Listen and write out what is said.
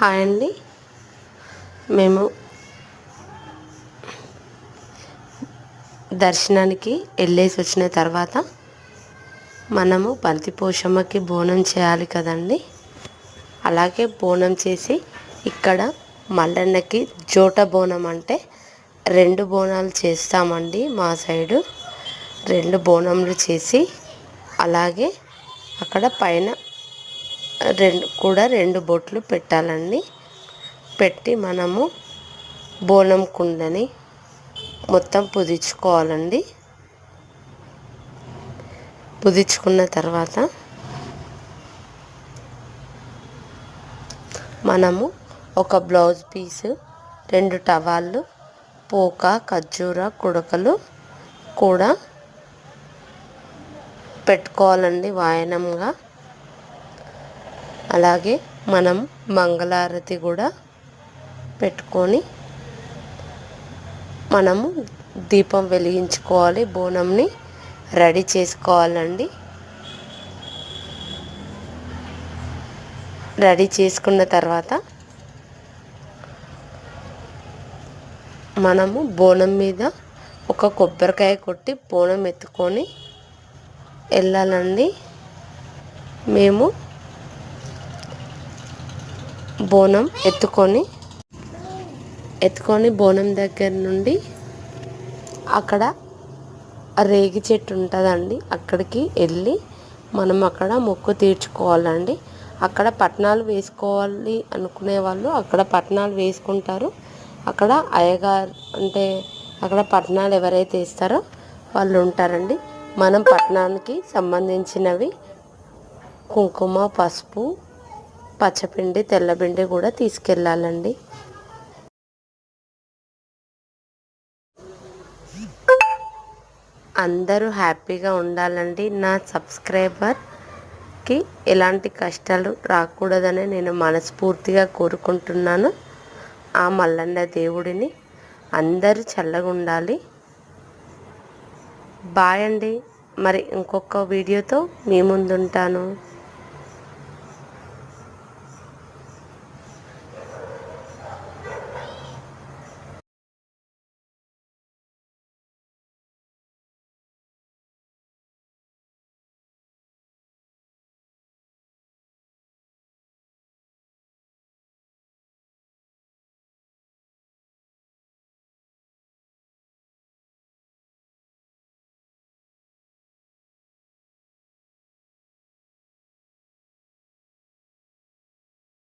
Hi అండి. మేము దర్శనానికి వెళ్ళేసి వచ్చిన తర్వాత మనము బంతి పోషమ్మకి బోనం చేయాలి కదండి. అలాగే బోనం చేసి ఇక్కడ మల్లన్నకి జోట బోనం అంటే రెండు బోనాలు చేస్తామండి మా సైడు. రెండు బోనంలు చేసి అలాగే అక్కడ పైన రెండు కూడా రెండు బొట్లు పెట్టాలండి. పెట్టి మనము బోనం కుండని మొత్తం పుదించుకోవాలండి. పుదించుకున్న తర్వాత మనము ఒక బ్లౌజ్ పీసు రెండు టవాళ్ళు పోక ఖర్జూర కుడకలు కూడా పెట్టుకోవాలండి వాయనంగా. అలాగే మనం మంగళారతి కూడా పెట్టుకొని మనము దీపం వెలిగించుకోవాలి బోనంని రెడీ చేసుకోవాలండి. రెడీ చేసుకున్న తర్వాత మనము బోనం మీద ఒక కొబ్బరికాయ కొట్టి బోనం ఎత్తుకొని వెళ్ళాలండి. మేము బోనం ఎత్తుకొని ఎత్తుకొని బోనం దగ్గర నుండి అక్కడ రేగి చెట్టు ఉంటుందండి. అక్కడికి వెళ్ళి మనం అక్కడ మొక్కు తీర్చుకోవాలండి. అక్కడ పట్నాలు వేసుకోవాలి అనుకునే వాళ్ళు అక్కడ పట్నాలు వేసుకుంటారు. అక్కడ అయ్యగారు అంటే అక్కడ పట్నాలు ఎవరైతే ఇస్తారో వాళ్ళు ఉంటారండి. మనం పట్నానికి సంబంధించినవి కుంకుమ పసుపు పచ్చపిండి తెల్లపిండి కూడా తీసుకెళ్ళాలండి. అందరూ హ్యాపీగా ఉండాలండి. నా సబ్స్క్రైబర్కి ఎలాంటి కష్టాలు రాకూడదని నేను మనస్ఫూర్తిగా కోరుకుంటున్నాను. ఆ మల్లన్న దేవుడిని అందరూ చల్లగా ఉండాలి బాయ్ అండి. మరి ఇంకొక వీడియోతో మీ ముందుంటాను.